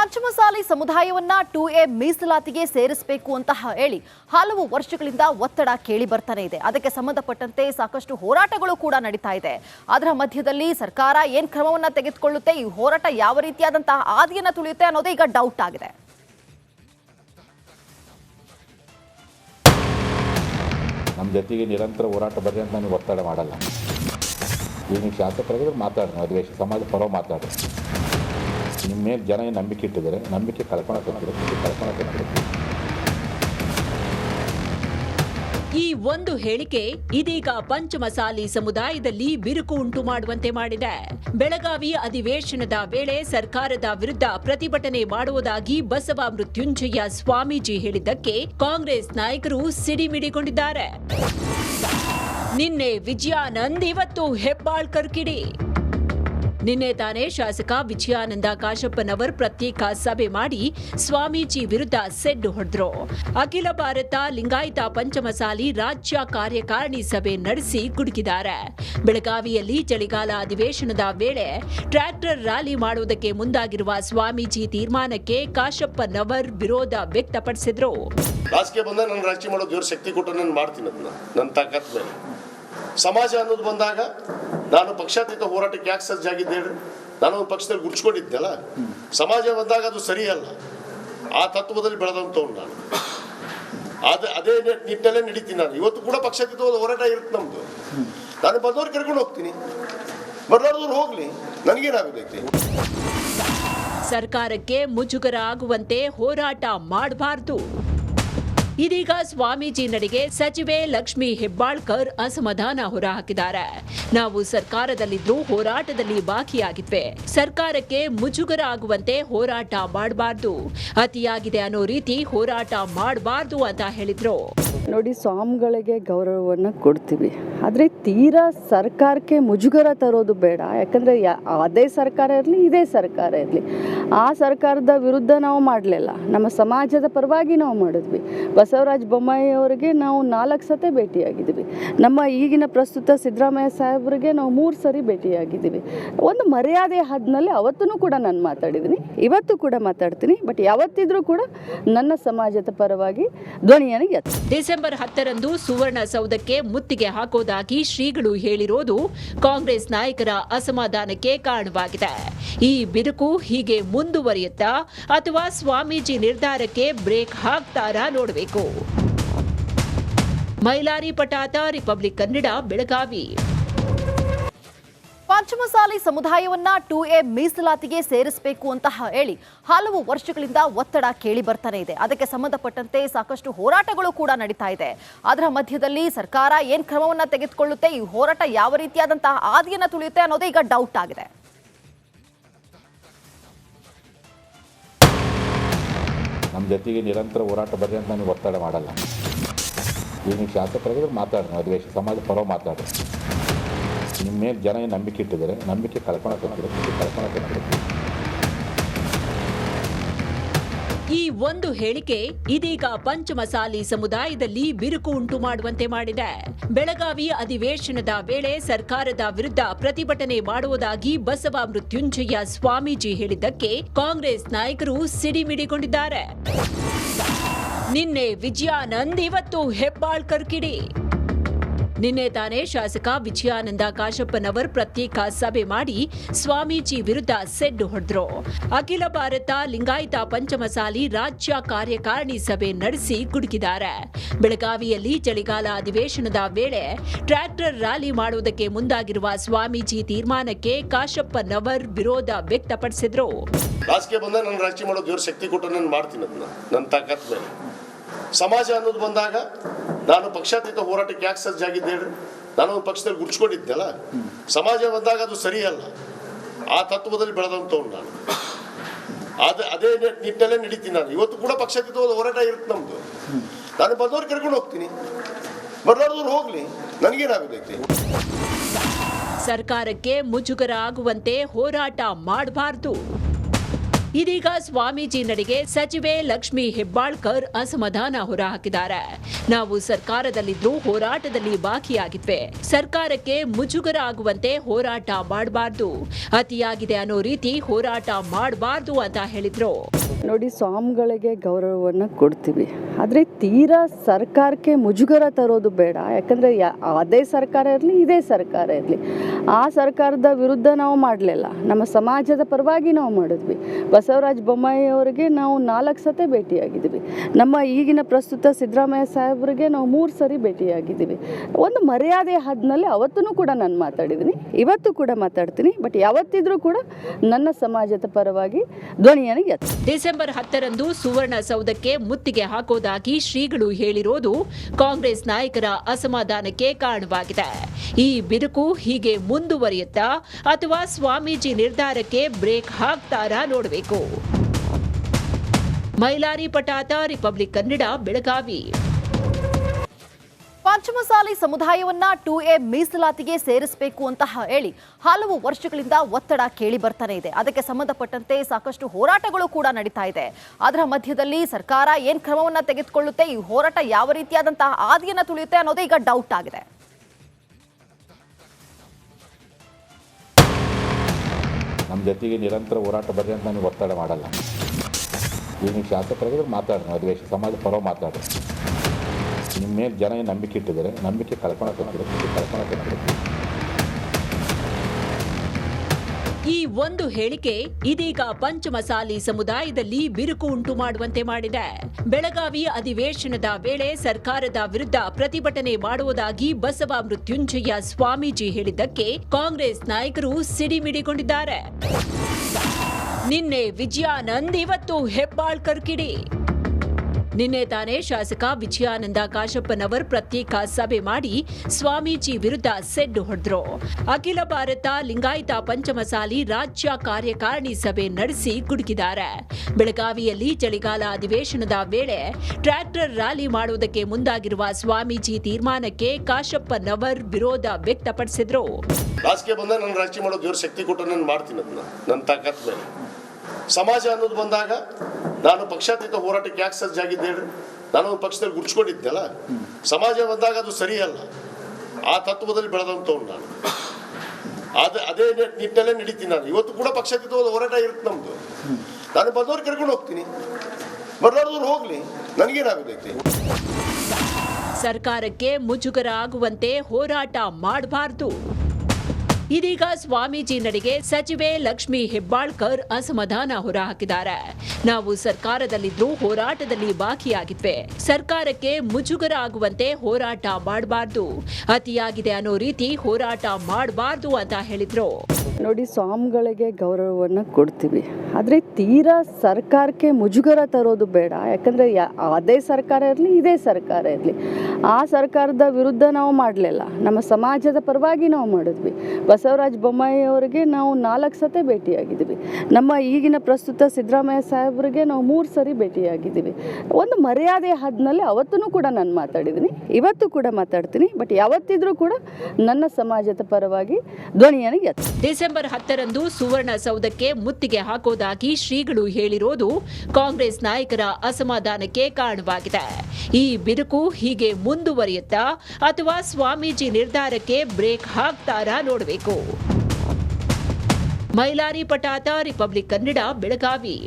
ಪಂಚಮಸಾಲಿ ಸಮುದಾಯವನ್ನ two A ಮೀಸಲಾತಿಗೆ ಸೇರಿಸಬೇಕು ಅಂತ ಹೇಳಿ ಹಲವು ವರ್ಷಗಳಿಂದ ಒತ್ತಡ ಕೇಳಿ ಬರ್ತಾನೆ ಇದೆ. ಅದಕ್ಕೆ ಸಂಬಂಧಪಟ್ಟಂತೆ ಸಾಕಷ್ಟು ಹೋರಾಟಗಳು ಕೂಡ ನಡೀತಾ ಇದೆ. ಅದರ ಮಧ್ಯದಲ್ಲಿ ಸರ್ಕಾರ ಏನ್ ಕ್ರಮವನ್ನ ತೆಗೆದುಕೊಳ್ಳುತ್ತೆ, ಈ ಹೋರಾಟ ಯಾವ ರೀತಿಯಾದಂತಹ ಆದಿಯನ್ನ ತುಳಿಯುತ್ತೆ ಅನ್ನೋದೇ ಈಗ ಡೌಟ್ ಆಗಿದೆ. ನಮ್ಮ ಜೊತೆಗೆ ನಿರಂತರ ಹೋರಾಟ ಬರ್ರಿ ಅಂತ ಒತ್ತಡ ಮಾಡಲ್ಲ. ಈಗ ಶಾಸಕರಾಗಿದ್ರೆ ಮಾತಾಡೋಣ ಅಧಿವೇಶನ, ಸಮಾಜ ಪರವಾಗಿ ಮಾತಾಡಿ ನಿಮ್ಮ ಮೇಲೆ ಜನ ಏನು ನಂಬಿಕೆ ಇಟ್ಟಿದ್ದಾರೆ, ನಂಬಿಕೆ ಕಳ್ಕೊಳಕ್ಕೆ ಕಳ್ಕೊಳಕ್ಕೆ ಈ ಒಂದು ಹೇಳಿಕೆ ಇದೀಗ ಪಂಚಮಸಾಲಿ ಸಮುದಾಯದಲ್ಲಿ ಬಿರುಕು ಉಂಟು ಮಾಡುವಂತೆ ಮಾಡಿದೆ. ಬೆಳಗಾವಿ ಅಧಿವೇಶನದ ವೇಳೆ ಸರ್ಕಾರದ ವಿರುದ್ಧ ಪ್ರತಿಭಟನೆ ಮಾಡುವುದಾಗಿ ಬಸವ ಮೃತ್ಯುಂಜಯ ಸ್ವಾಮೀಜಿ ಹೇಳಿದ್ದಕ್ಕೆ ಕಾಂಗ್ರೆಸ್ ನಾಯಕರು ಸಿಡಿಮಿಡಿಗೊಂಡಿದ್ದಾರೆ. ನಿನ್ನೆ ವಿಜಯಾನಂದ್, ಇವತ್ತು ಹೆಬ್ಬಾಳ್ಕರ್ ಕಿಡಿ. ನಿನ್ನೆ ತಾನೇ ಶಾಸಕ ವಿಜಯಾನಂದ ಕಾಶಪ್ಪನವರ್ ಪ್ರತ್ಯೇಕ ಸಭೆ ಮಾಡಿ ಸ್ವಾಮೀಜಿ ವಿರುದ್ಧ ಸೆಡ್ಡು ಹೊಡೆದ್ರು. ಅಖಿಲ ಭಾರತ ಲಿಂಗಾಯತ ಪಂಚಮಸಾಲಿ ರಾಜ್ಯ ಕಾರ್ಯಕಾರಿಣಿ ಸಭೆ ನಡೆಸಿ ಗುಡುಗಿದ್ದಾರೆ. ಬೆಳಗಾವಿಯಲ್ಲಿ ಚಳಿಗಾಲ ಅಧಿವೇಶನದ ವೇಳೆ ಟ್ರ್ಯಾಕ್ಟರ್ ರ್ಯಾಲಿ ಮಾಡುವುದಕ್ಕೆ ಮುಂದಾಗಿರುವ ಸ್ವಾಮೀಜಿ ತೀರ್ಮಾನಕ್ಕೆ ಕಾಶಪ್ಪನವರ್ ವಿರೋಧ ವ್ಯಕ್ತಪಡಿಸಿದ್ರು. ಸಮಾಜ ಅನ್ನೋದು ಬಂದಾಗ ನಾನು ಪಕ್ಷಾತೀತ ಹೋರಾಟಕ್ಕೆ ಯಾಕೆ ಸಜ್ಜಾಗಿದ್ದೆ ಹೇಳಿ? ನಾನು ಒಂದು ಪಕ್ಷದಲ್ಲಿ ಗುಡ್ಸ್ಕೊಂಡಿದ್ದೆಲ್ಲ ಸಮಾಜ ಬಂದಾಗ ಅದು ಸರಿಯಲ್ಲ. ಆ ತತ್ವದಲ್ಲಿ ಬೆಳೆದಂಥವ್ನು ನಾನು. ಅದೇ ಅದೇ ನಿಟ್ಟಲ್ಲೇ ನಡೀತೀನಿ ನಾನು. ಇವತ್ತು ಕೂಡ ಪಕ್ಷಾತೀತ ಹೋರಾಟ ಇರುತ್ತೆ ನಮ್ದು. ನಾನು ಬಂದವ್ರು ಕರ್ಕೊಂಡು ಹೋಗ್ತೀನಿ. ಬರ್ಲಾರ್ದವ್ರು ಹೋಗ್ಲಿ. ನನಗೇನಾಗಬೇಕು ಸರ್ಕಾರಕ್ಕೆ ಮುಜುಗರ ಆಗುವಂತೆ ಹೋರಾಟ ಮಾಡಬಾರದು. ಇದೀಗ ಸ್ವಾಮೀಜಿ ನಡಿಗೆ ಸಚಿವೆ ಲಕ್ಷ್ಮಿ ಹೆಬ್ಬಾಳ್ಕರ್ ಅಸಮಾಧಾನ ಹೊರಹಾಕಿದ್ದಾರೆ. ನಾವು ಸರ್ಕಾರದಲ್ಲಿದ್ದು ಹೋರಾಟದಲ್ಲಿ ಬಾಕಿಯಾಗಿದ್ವೆ. ಸರ್ಕಾರಕ್ಕೆ ಮುಜುಗರ ಆಗುವಂತೆ ಹೋರಾಟ ಮಾಡಬಾರ್ದು. ಅತಿಯಾಗಿದೆ ಅನ್ನೋ ರೀತಿ ಹೋರಾಟ ಮಾಡಬಾರ್ದು ಅಂತ ಹೇಳಿದ್ರು. ನೋಡಿ, ಸ್ವಾಮಿಗಳಿಗೆ ಗೌರವವನ್ನು ಕೊಡ್ತೀವಿ. ಆದರೆ ತೀರಾ ಸರ್ಕಾರಕ್ಕೆ ಮುಜುಗರ ತರೋದು ಬೇಡ. ಯಾಕಂದರೆ ಅದೇ ಸರ್ಕಾರ ಇರಲಿ, ಇದೇ ಸರ್ಕಾರ ಇರಲಿ. ಆ ಸರ್ಕಾರದ ವಿರುದ್ಧ ನಾವು ಮಾಡಲಿಲ್ಲ. ನಮ್ಮ ಸಮಾಜದ ಪರವಾಗಿ ನಾವು ಮಾಡಿದ್ವಿ. ಬಸವರಾಜ ಬೊಮ್ಮಾಯಿ ಅವರಿಗೆ ನಾವು ನಾಲ್ಕು ಸತೆ ಭೇಟಿಯಾಗಿದ್ದೀವಿ. ನಮ್ಮ ಈಗಿನ ಪ್ರಸ್ತುತ ಸಿದ್ದರಾಮಯ್ಯ ಸಾಹೇಬರಿಗೆ ನಾವು ಮೂರು ಸರಿ ಭೇಟಿಯಾಗಿದ್ದೀವಿ. ಒಂದು ಮರ್ಯಾದೆ ಹದ್ನಲ್ಲಿ ಅವತ್ತೂ ಕೂಡ ನಾನು ಮಾತಾಡಿದ್ದೀನಿ. ಇವತ್ತು ಕೂಡ ಮಾತಾಡ್ತೀನಿ. ಬಟ್ ಯಾವತ್ತಿದ್ರೂ ಕೂಡ ನನ್ನ ಸಮಾಜದ ಪರವಾಗಿ ಧ್ವನಿಯನ್ನು ಎತ್ತ. ಡಿಸೆಂಬರ್ ಹತ್ತರಂದು ಸುವರ್ಣ ಸೌಧಕ್ಕೆ ಮುತ್ತಿಗೆ ಹಾಕೋದಾಗಿ ಶ್ರೀಗಳು ಹೇಳಿರೋದು ಕಾಂಗ್ರೆಸ್ ನಾಯಕರ ಅಸಮಾಧಾನಕ್ಕೆ ಕಾರಣವಾಗಿದೆ. ಈ ಬಿರುಕು ಹೀಗೆ ಮುಂದುವರಿಯುತ್ತಾ ಅಥವಾ ಸ್ವಾಮೀಜಿ ನಿರ್ಧಾರಕ್ಕೆ ಬ್ರೇಕ್ ಹಾಕ್ತಾರಾ ನೋಡಬೇಕು. ಮೈಲಾರಿ ಪಟಾತ, ರಿಪಬ್ಲಿಕ್ ಕನ್ನಡ, ಬೆಳಗಾವಿ. ಪಂಚಮಸಾಲಿ ಸಮುದಾಯವನ್ನ ಟು ಎ ಮೀಸಲಾತಿಗೆ ಸೇರಿಸಬೇಕು ಅಂತ ಹೇಳಿ ಹಲವು ವರ್ಷಗಳಿಂದ ಒತ್ತಡ ಕೇಳಿ ಬರ್ತಾನೆ ಇದೆ. ಅದಕ್ಕೆ ಸಂಬಂಧಪಟ್ಟಂತೆ ಸಾಕಷ್ಟು ಹೋರಾಟಗಳು ಕೂಡ ನಡೀತಾ ಇದೆ. ಅದರ ಮಧ್ಯದಲ್ಲಿ ಸರ್ಕಾರ ಏನ್ ಕ್ರಮವನ್ನ ತೆಗೆದುಕೊಳ್ಳುತ್ತೆ, ಈ ಹೋರಾಟ ಯಾವ ರೀತಿಯಾದಂತಹ ಆದಿಯನ್ನ ತುಳಿಯುತ್ತೆ ಅನ್ನೋದೇ ಈಗ ಡೌಟ್ ಆಗಿದೆ. ಜೊತೆಗೆ ನಿರಂತರ ಹೋರಾಟ ಬರ್ರಿ ಅಂತ ನನಗೆ ಒತ್ತಡ ಮಾಡಲ್ಲ. ಈಗ ನೀವು ಶಾಸಕರಾಗಿದ್ರೆ ಮಾತಾಡೋಣ ಅಧಿವೇಶ ಸಮಾಜ ಪರ ಮಾತಾಡಿ ನಿಮ್ಮ ಮೇಲೆ ಜನ ನಂಬಿಕೆ ಇಟ್ಟಿದ್ದಾರೆ, ನಂಬಿಕೆ ಕಳ್ಕೊಳಕ್ಕೆ ಕಳ್ಕೊಳಕ್ಕೆ ಈ ಒಂದು ಹೇಳಿಕೆ ಇದೀಗ ಪಂಚಮಸಾಲಿ ಸಮುದಾಯದಲ್ಲಿ ಬಿರುಕು ಉಂಟು ಮಾಡುವಂತೆ ಮಾಡಿದೆ. ಬೆಳಗಾವಿ ಅಧಿವೇಶನದ ವೇಳೆ ಸರ್ಕಾರದ ವಿರುದ್ಧ ಪ್ರತಿಭಟನೆ ಮಾಡುವುದಾಗಿ ಬಸವ ಮೃತ್ಯುಂಜಯ ಸ್ವಾಮೀಜಿ ಹೇಳಿದ್ದಕ್ಕೆ ಕಾಂಗ್ರೆಸ್ ನಾಯಕರು ಸಿಡಿಮಿಡಿಗೊಂಡಿದ್ದಾರೆ. ನಿನ್ನೆ ವಿಜಯಾನಂದ್, ಇವತ್ತು ಹೆಬ್ಬಾಳ್ಕರ್ ಕಿಡಿ. ನಿನ್ನೆ ತಾನೇ ಶಾಸಕ ವಿಜಯಾನಂದ ಕಾಶಪ್ಪನವರ್ ಪ್ರತ್ಯೇಕ ಸಭೆ ಮಾಡಿ ಸ್ವಾಮೀಜಿ ವಿರುದ್ಧ ಸೆಡ್ಡು ಹೊಡೆದ್ರು. ಅಖಿಲ ಭಾರತ ಲಿಂಗಾಯತ ಪಂಚಮಸಾಲಿ ರಾಜ್ಯ ಕಾರ್ಯಕಾರಿಣಿ ಸಭೆ ನಡೆಸಿ ಗುಡುಗಿದ್ದಾರೆ. ಬೆಳಗಾವಿಯಲ್ಲಿ ಚಳಿಗಾಲ ಅಧಿವೇಶನದ ವೇಳೆ ಟ್ರ್ಯಾಕ್ಟರ್ ರ್ಯಾಲಿ ಮಾಡುವುದಕ್ಕೆ ಮುಂದಾಗಿರುವ ಸ್ವಾಮೀಜಿ ತೀರ್ಮಾನಕ್ಕೆ ಕಾಶಪ್ಪನವರ್ ವಿರೋಧ ವ್ಯಕ್ತಪಡಿಸಿದ್ರು. ಶಕ್ತಿ ಕೊಟ್ಟು ಮಾಡ್ತೀನಿ ಸಮಾಜ ಅನ್ನೋದು ಬಂದಾಗ ನಾನು ಪಕ್ಷಾತೀತ ಹೋರಾಟಕ್ಕೆ ಯಾಕೆ ಸಜ್ಜಾಗಿದ್ದೆ ನಾನು ಒಂದು ಪಕ್ಷದಲ್ಲಿ ಗುರ್ಚ್ಕೊಂಡಿದ್ದೆಲ್ಲ ಸಮಾಜ ಬಂದಾಗ ಅದು ಸರಿಯಲ್ಲ. ಆ ತತ್ವದಲ್ಲಿ ಬೆಳೆದಂಥವ್ರು ನಾನು. ಅದೇ ಅದೇ ನಿ- ನಿಟ್ಟಲ್ಲೇ ನಡೀತೀನಿ ನಾನು. ಇವತ್ತು ಕೂಡ ಪಕ್ಷಾತೀತ ಹೋರಾಟ ಇರುತ್ತೆ ನಮ್ದು. ನಾನು ಬಂದವ್ರು ಕರ್ಕೊಂಡು ಹೋಗ್ತೀನಿ. ಬರ್ಲಾರ್ದವ್ರು ಹೋಗ್ಲಿ. ನನಗೇನಾಗಬೇಕು? ಸರ್ಕಾರಕ್ಕೆ ಮುಜುಗರ ಆಗುವಂತೆ ಹೋರಾಟ ಮಾಡಬಾರದು. ಇದೀಗ ಸ್ವಾಮೀಜಿ ನಡೆಗೆ ಸಚಿವೆ ಲಕ್ಷ್ಮಿ ಹೆಬ್ಬಾಳ್ಕರ್ ಅಸಮಾಧಾನ ಹೊರಹಾಕಿದ್ದಾರೆ. ನಾವು ಸರ್ಕಾರದಲ್ಲಿದ್ದು ಹೋರಾಟದಲ್ಲಿ ಬಾಕಿಯಾಗಿದ್ವೆ. ಸರ್ಕಾರಕ್ಕೆ ಮುಜುಗರ ಆಗುವಂತೆ ಹೋರಾಟ ಮಾಡಬಾರ್ದು. ಅತಿಯಾಗಿದೆ ಅನ್ನೋ ರೀತಿ ಹೋರಾಟ ಮಾಡಬಾರ್ದು ಅಂತ ಹೇಳಿದ್ರು. ನೋಡಿ, ಸ್ವಾಮಿಗಳಿಗೆ ಗೌರವವನ್ನು ಕೊಡ್ತೀವಿ. ಆದರೆ ತೀರಾ ಸರ್ಕಾರಕ್ಕೆ ಮುಜುಗರ ತರೋದು ಬೇಡ. ಯಾಕಂದರೆ ಅದೇ ಸರ್ಕಾರ ಇರಲಿ, ಇದೇ ಸರ್ಕಾರ ಇರಲಿ. ಆ ಸರ್ಕಾರದ ವಿರುದ್ಧ ನಾವು ಮಾಡಲಿಲ್ಲ. ನಮ್ಮ ಸಮಾಜದ ಪರವಾಗಿ ನಾವು ಮಾಡಿದ್ವಿ. ಬಸವರಾಜ ಬೊಮ್ಮಾಯಿ ಅವರಿಗೆ ನಾವು ನಾಲ್ಕು ಸತೆ ಭೇಟಿಯಾಗಿದ್ದೀವಿ ನಮ್ಮ ಈಗಿನ ಪ್ರಸ್ತುತ ಸಿದ್ದರಾಮಯ್ಯ ಸಾಹೇಬ್ರಿಗೆ ನಾವು ಮೂರು ಸರಿ ಭೇಟಿಯಾಗಿದ್ದೀವಿ ಒಂದು ಮರ್ಯಾದೆ ಹದ್ನಲ್ಲಿ ಅವತ್ತೂ ಕೂಡ ನಾನು ಮಾತಾಡಿದ್ದೀನಿ. ಇವತ್ತು ಕೂಡ ಮಾತಾಡ್ತೀನಿ. ಬಟ್ ಯಾವತ್ತಿದ್ರೂ ಕೂಡ ನನ್ನ ಸಮಾಜದ ಪರವಾಗಿ ಧ್ವನಿಯನ್ನು ಎತ್ತ. ಡಿಸೆಂಬರ್ ಹತ್ತರಂದು ಸುವರ್ಣ ಸೌಧಕ್ಕೆ ಮುತ್ತಿಗೆ ಹಾಕೋದಾಗಿ ಶ್ರೀಗಳು ಹೇಳಿರೋದು ಕಾಂಗ್ರೆಸ್ ನಾಯಕರ ಅಸಮಾಧಾನಕ್ಕೆ ಕಾರಣವಾಗಿದೆ. ಈ ಬಿರುಕು ಹೀಗೆ ಮುಂದುವರಿಯುತ್ತಾ ಅಥವಾ ಸ್ವಾಮೀಜಿ ನಿರ್ಧಾರಕ್ಕೆ ಬ್ರೇಕ್ ಹಾಕ್ತಾರಾ ನೋಡಬೇಕು. ಮೈಲಾರಿ ಪಟಾತ ರಿಪಬ್ಲಿಕ್ ಕನ್ನಡ, ಬೆಳಗಾವಿ. ಪಂಚಮಸಾಲಿ ಸಮುದಾಯವನ್ನ ಟು ಎ ಮೀಸಲಾತಿಗೆ ಸೇರಿಸಬೇಕು ಅಂತ ಹೇಳಿ ಹಲವು ವರ್ಷಗಳಿಂದ ಒತ್ತಡ ಕೇಳಿ ಬರ್ತಾನೆ ಇದೆ. ಅದಕ್ಕೆ ಸಂಬಂಧಪಟ್ಟಂತೆ ಸಾಕಷ್ಟು ಹೋರಾಟಗಳು ಕೂಡ ನಡೀತಾ ಇದೆ. ಅದರ ಮಧ್ಯದಲ್ಲಿ ಸರ್ಕಾರ ಏನು ಕ್ರಮವನ್ನ ತೆಗೆದುಕೊಳ್ಳುತ್ತೆ, ಈ ಹೋರಾಟ ಯಾವ ರೀತಿಯಾದಂತಹ ಆದಿಯನ್ನ ತುಳಿಯುತ್ತೆ ಅನ್ನೋದೇ ಈಗ ಡೌಟ್ ಆಗಿದೆ. ನಮ್ಮ ಜೊತೆಗೆ ನಿರಂತರ ಹೋರಾಟ ಬರ್ರಿ ಅಂತ ನಾನು ಒತ್ತಡ ಮಾಡಲ್ಲ. ಈಗ ನೀವು ಶಾಸಕರಾಗಿದ್ರೆ ಮಾತಾಡೋಣ ಅಧಿವೇಶನ ಸಮಾಜ ಪರ ಮಾತಾಡಿ ನಿಮ್ಮ ಮೇಲೆ ಜನ ನಂಬಿಕೆ ಇಟ್ಟಿದ್ದಾರೆ, ನಂಬಿಕೆ ಕಳ್ಕೊಳಕ್ಕೆ ಕಳ್ಕೊಳಕ್ಕೆ ಈ ಒಂದು ಹೇಳಿಕೆ ಇದೀಗ ಪಂಚಮಸಾಲಿ ಸಮುದಾಯದಲ್ಲಿ ಬಿರುಕು ಉಂಟು ಮಾಡುವಂತೆ ಮಾಡಿದೆ. ಬೆಳಗಾವಿ ಅಧಿವೇಶನದ ವೇಳೆ ಸರ್ಕಾರದ ವಿರುದ್ಧ ಪ್ರತಿಭಟನೆ ಮಾಡುವುದಾಗಿ ಬಸವ ಮೃತ್ಯುಂಜಯ ಸ್ವಾಮೀಜಿ ಹೇಳಿದ್ದಕ್ಕೆ ಕಾಂಗ್ರೆಸ್ ನಾಯಕರು ಸಿಡಿಮಿಡಿಗೊಂಡಿದ್ದಾರೆ. ನಿನ್ನೆ ವಿಜಯಾನಂದ್ ಇವತ್ತು ಹೆಬ್ಬಾಳ್ಕರ್ ಕಿಡಿ. ನಿನ್ನೆ ತಾನೇ ಶಾಸಕ ವಿಜಯಾನಂದ ಕಾಶಪ್ಪನವರ್ ಪ್ರತ್ಯೇಕ ಸಭೆ ಮಾಡಿ ಸ್ವಾಮೀಜಿ ವಿರುದ್ಧ ಸೆಡ್ಡು ಹೊಡೆದ್ರು. ಅಖಿಲ ಭಾರತ ಲಿಂಗಾಯತ ಪಂಚಮಸಾಲಿ ರಾಜ್ಯ ಕಾರ್ಯಕಾರಿಣಿ ಸಭೆ ನಡೆಸಿ ಗುಡುಗಿದ್ದಾರೆ. ಬೆಳಗಾವಿಯಲ್ಲಿ ಚಳಿಗಾಲ ಅಧಿವೇಶನದ ವೇಳೆ ಟ್ರ್ಯಾಕ್ಟರ್ ರ್ಯಾಲಿ ಮಾಡುವುದಕ್ಕೆ ಮುಂದಾಗಿರುವ ಸ್ವಾಮೀಜಿ ತೀರ್ಮಾನಕ್ಕೆ ಕಾಶಪ್ಪನವರ್ ವಿರೋಧ ವ್ಯಕ್ತಪಡಿಸಿದ್ರು. ಶಕ್ತಿ ಕೊಟ್ಟು ನಾನು ಮಾಡ್ತೀನಿ ಸಮಾಜ ಅನ್ನೋದು ಬಂದಾಗ ನಾನು ಪಕ್ಷಾತೀತ ಹೋರಾಟಕ್ಕೆ ಯಾಕೆ ಸಜ್ಜಾಗಿದ್ದೆ ಹೇಳಿ? ನಾನು ಪಕ್ಷದಲ್ಲಿ ಗುರ್ಸ್ಕೊಂಡಿದ್ದೆಲ್ಲ ಸಮಾಜ ಬಂದಾಗ ಅದು ಸರಿಯಲ್ಲ. ಆ ತತ್ವದಲ್ಲಿ ಬೆಳೆದಂಥವ್ನು ನಾನು. ಅದ, ಅದೇ ನಿಟ್ಟಿನಲ್ಲೇ ನಡೀತೀನಿ ನಾನು. ಇವತ್ತು ಕೂಡ ಪಕ್ಷಾತೀತ ಹೋರಾಟ ಇರುತ್ತೆ ನಮ್ದು. ನಾನು ಬಂದವ್ರು ಕರ್ಕೊಂಡು ಹೋಗ್ತೀನಿ. ಬರ್ಲಾರ್ದವ್ರು ಹೋಗ್ಲಿ. ನನಗೇನಾಗಬೇಕು? ಸರ್ಕಾರಕ್ಕೆ ಮುಜುಗರ ಆಗುವಂತೆ ಹೋರಾಟ ಮಾಡಬಾರ್ದು. ಇದೀಗ ಸ್ವಾಮೀಜಿ ನಡಿಗೆ ಸಚಿವೆ ಲಕ್ಷ್ಮಿ ಹೆಬ್ಬಾಳ್ಕರ್ ಅಸಮಾಧಾನ ಹೊರಹಾಕಿದ್ದಾರೆ. ನಾವು ಸರ್ಕಾರದಲ್ಲಿದ್ದು ಹೋರಾಟದಲ್ಲಿ ಬಾಕಿಯಾಗಿದ್ವೆ. ಸರ್ಕಾರಕ್ಕೆ ಮುಜುಗರ ಆಗುವಂತೆ ಹೋರಾಟ ಮಾಡಬಾರ್ದು. ಅತಿಯಾಗಿದೆ ಅನ್ನೋ ರೀತಿ ಹೋರಾಟ ಮಾಡಬಾರ್ದು ಅಂತ ಹೇಳಿದ್ರು. ನೋಡಿ, ಸ್ವಾಮಿಗಳಿಗೆ ಗೌರವವನ್ನು ಕೊಡ್ತೀವಿ. ಆದರೆ ತೀರಾ ಸರ್ಕಾರಕ್ಕೆ ಮುಜುಗರ ತರೋದು ಬೇಡ. ಯಾಕಂದರೆ ಅದೇ ಸರ್ಕಾರ ಇರಲಿ, ಇದೇ ಸರ್ಕಾರ ಇರಲಿ. ಆ ಸರ್ಕಾರದ ವಿರುದ್ಧ ನಾವು ಮಾಡಲಿಲ್ಲ. ನಮ್ಮ ಸಮಾಜದ ಪರವಾಗಿ ನಾವು ಮಾಡಿದ್ವಿ. ಬಸವರಾಜ ಬೊಮ್ಮಾಯಿ ಅವರಿಗೆ ನಾವು ನಾಲ್ಕು ಸತೆ ಭೇಟಿಯಾಗಿದ್ದೀವಿ ನಮ್ಮ ಈಗಿನ ಪ್ರಸ್ತುತ ಸಿದ್ದರಾಮಯ್ಯ ಸಾಹೇಬ್ರಿಗೆ ನಾವು ಮೂರು ಸರಿ ಭೇಟಿಯಾಗಿದ್ದೀವಿ ಒಂದು ಮರ್ಯಾದೆ ಹದ್ನಲ್ಲಿ ಅವತ್ತೂ ಕೂಡ ನಾನು ಮಾತಾಡಿದ್ದೀನಿ. ಇವತ್ತು ಕೂಡ ಮಾತಾಡ್ತೀನಿ. ಬಟ್ ಯಾವತ್ತಿದ್ರೂ ಕೂಡ ನನ್ನ ಸಮಾಜದ ಪರವಾಗಿ ಧ್ವನಿಯನ್ನು ಎತ್ತ. ಡಿಸೆಂಬರ್ ಹತ್ತರಂದು ಸುವರ್ಣ ಸೌಧಕ್ಕೆ ಮುತ್ತಿಗೆ ಹಾಕೋದಾಗಿ ಶ್ರೀಗಳು ಹೇಳಿರೋದು ಕಾಂಗ್ರೆಸ್ ನಾಯಕರ ಅಸಮಾಧಾನಕ್ಕೆ ಕಾರಣವಾಗಿದೆ. ಈ ಬಿರುಕು ಹೀಗೆ ಮುಂದುವರಿಯುತ್ತಾ ಅಥವಾ ಸ್ವಾಮೀಜಿ ನಿರ್ಧಾರಕ್ಕೆ ಬ್ರೇಕ್ ಹಾಕ್ತಾರಾ ನೋಡಬೇಕು. ಮೈಲಾರಿ ಪಟಾತ, ರಿಪಬ್ಲಿಕ್ ಕನ್ನಡ, ಬೆಳಗಾವಿ.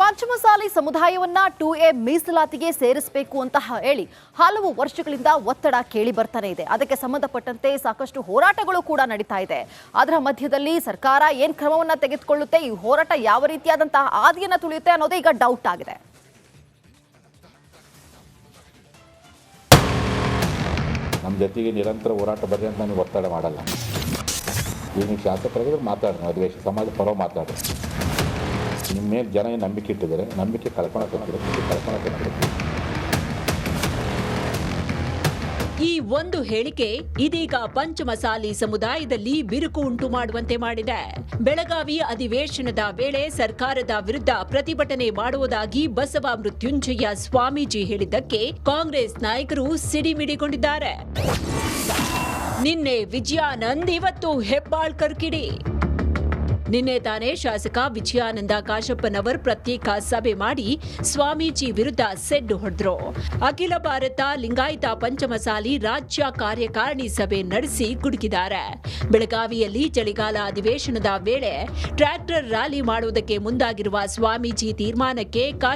ಪಂಚಮಸಾಲಿ ಸಮುದಾಯವನ್ನ ಟು ಎ ಮೀಸಲಾತಿಗೆ ಸೇರಿಸಬೇಕು ಅಂತ ಹೇಳಿ ಹಲವು ವರ್ಷಗಳಿಂದ ಒತ್ತಡ ಕೇಳಿ ಬರ್ತಾನೆ ಇದೆ. ಅದಕ್ಕೆ ಸಂಬಂಧಪಟ್ಟಂತೆ ಸಾಕಷ್ಟು ಹೋರಾಟಗಳು ಕೂಡ ನಡೀತಾ ಇದೆ. ಅದರ ಮಧ್ಯದಲ್ಲಿ ಸರ್ಕಾರ ಏನ್ ಕ್ರಮವನ್ನ ತೆಗೆದುಕೊಳ್ಳುತ್ತೆ, ಈ ಹೋರಾಟ ಯಾವ ರೀತಿಯಾದಂತಹ ಆದಿಯನ್ನ ತುಳಿಯುತ್ತೆ ಅನ್ನೋದೇ ಈಗ ಡೌಟ್ ಆಗಿದೆ. ನಮ್ಮ ಜೊತೆಗೆ ನಿರಂತರ ಹೋರಾಟ ಬರ್ರಿ ಅಂತ ನಾನು ಒತ್ತಡ ಮಾಡಲ್ಲ. ನೀವು ಶಾಸಕರಾಗಿದ್ರೆ ಮಾತಾಡೋಣ ಅಧಿವೇಶ ಸಮಾಜ ಪರವ ಮಾತಾಡಿ ನಿಮ್ಮ ಮೇಲೆ ಜನ ನಂಬಿಕೆ ಇಟ್ಟಿದ್ದಾರೆ, ನಂಬಿಕೆ ಕಳ್ಕೊಳಕ್ಕೆ ಕಳ್ಕೊಳಕ್ಕೆ ಈ ಒಂದು ಹೇಳಿಕೆ ಇದೀಗ ಪಂಚಮಸಾಲಿ ಸಮುದಾಯದಲ್ಲಿ ಬಿರುಕು ಉಂಟು ಮಾಡುವಂತೆ ಮಾಡಿದೆ. ಬೆಳಗಾವಿ ಅಧಿವೇಶನದ ವೇಳೆ ಸರ್ಕಾರದ ವಿರುದ್ಧ ಪ್ರತಿಭಟನೆ ಮಾಡುವುದಾಗಿ ಬಸವ ಮೃತ್ಯುಂಜಯ ಸ್ವಾಮೀಜಿ ಹೇಳಿದ್ದಕ್ಕೆ ಕಾಂಗ್ರೆಸ್ ನಾಯಕರು ಸಿಡಿಮಿಡಿಗೊಂಡಿದ್ದಾರೆ. ನಿನ್ನೆ ವಿಜಯಾನಂದ್ ಇವತ್ತು ಹೆಬ್ಬಾಳ್ಕರ್ ಕಿಡಿ. ನಿನ್ನೆ ತಾನೇ ಶಾಸಕ ವಿಜಯಾನಂದ ಕಾಶಪ್ಪನವರ್ ಪ್ರತ್ಯೇಕ ಸಭೆ ಮಾಡಿ ಸ್ವಾಮೀಜಿ ವಿರುದ್ಧ ಸೆಡ್ಡು ಹೊಡೆದ್ರು. ಅಖಿಲ ಭಾರತ ಲಿಂಗಾಯತ ಪಂಚಮಸಾಲಿ ರಾಜ್ಯ ಕಾರ್ಯಕಾರಿಣಿ ಸಭೆ ನಡೆಸಿ ಗುಡುಗಿದ್ದಾರೆ. ಬೆಳಗಾವಿಯಲ್ಲಿ ಚಳಿಗಾಲ ಅಧಿವೇಶನದ ವೇಳೆ ಟ್ರ್ಯಾಕ್ಟರ್ ರ್ಯಾಲಿ ಮಾಡುವುದಕ್ಕೆ ಮುಂದಾಗಿರುವ ಸ್ವಾಮೀಜಿ ತೀರ್ಮಾನಕ್ಕೆ ಕಾಶ